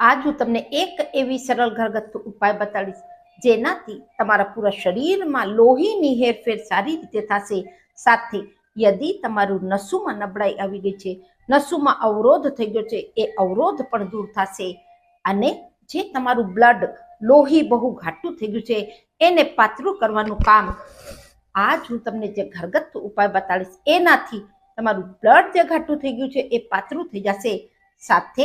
આજ હું તમને એક એવી સરળ ઘરગથ્થુ ઉપાય બતાડીશ, જેનાથી તમારા પૂરા શરીરમાં લોહીની હેરફેર સારી રીતે થશે. સાથે યદિ તમારું નસુમાં નબળાઈ આવી ગઈ છે, નસુમાં અવરોધ થઈ ગયો છે, એ અવરોધ પણ દૂર થશે. અને જે તમારું બ્લડ લોહી બહુ ઘાટું થઈ ગયું છે, એને પાતળું કરવાનું કામ. આજ હું તમને જે ઘરગથ્થુ ઉપાય બતાડીશ, એનાથી તમારું બ્લડ જે ઘાટું થઈ ગયું છે, એ પાતળું થઈ જશે. સાથે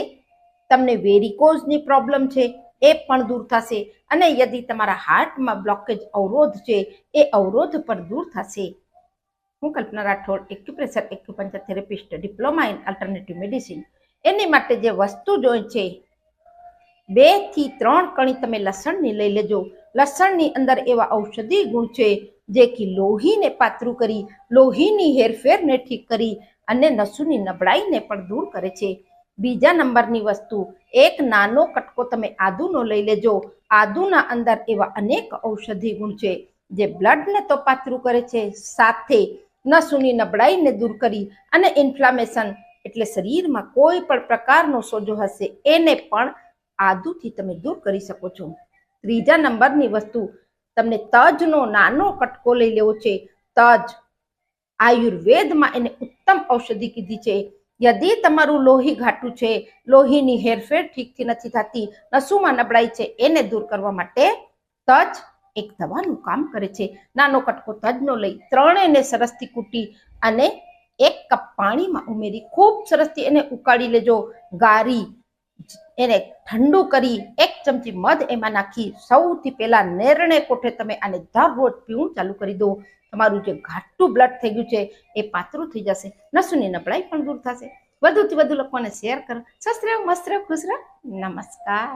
તમને વેરિકોઝની પ્રોબ્લેમ છે, એ પણ દૂર થશે. અને યદિ તમારા હાર્ટમાં બ્લોકેજ અવરોધ છે, એ અવરોધ પણ દૂર થશે. હું Kalpana Rathod acupressure acupuncture therapist diploma in alternative medicine એની માટે જે વસ્તુ જોઈએ છે, બેથી ત્રણ કણી તમે લસણની લઈ લેજો. લસણની અંદર એવા ઔષધિ ગુણ છે, જે કે લોહીને પાતળું કરી, લોહીની હેરફેરને ઠીક કરી, અને નસુની નબળાઈને પણ દૂર કરે છે. બીજા નંબરની વસ્તુ, એક નાનો કટકો તમે આદુનો લઈ લેજો. આદુના અંદર એવા અનેક ઔષધિ ગુણ છે જે બ્લડને તો પાતળું કરે છે. સાથે નસુની નબળાઈને દૂર કરી અને ઇન્ફ્લામેશન એટલે શરીરમાં કોઈ પણ પ્રકારનો સોજો હશે એને પણ આદુથી તમે દૂર કરી શકો છો. ત્રીજા નંબરની વસ્તુ, તમને તજનો નાનો કટકો લઈ લેવો છે. તજ આયુર્વેદમાં એને ઉત્તમ ઔષધિ કીધી છે. યદિ તમારું લોહી ઘાટું છે, લોહીની હેરફેર ઠીકથી નથી થતી, નસુમાં નબળાઈ છે, એને દૂર કરવા માટે તજ એક દવાનું કામ કરે છે. નાનો કટકો તજનો લઈ ત્રણેયને સરસથી કૂટી અને એક કપ પાણીમાં ઉમેરી, ખૂબ સરસથી એને ઉકાળી લેજો. ગારી એને ઠંડુ કરી એક ચમચી મધ એમાં નાખી સૌથી પહેલા નેરણે કોઠે તમે આને દરરોજ પીવું ચાલુ કરી દો. તમારું જે ઘાટું બ્લડ થઈ ગયું છે એ પાતળું થઈ જશે. નસુની નબળાઈ પણ દૂર થશે. વધુથી વધુ લોકોને શેર કરો. રહો મસ્ત રહો, ખુશ રહો. નમસ્કાર.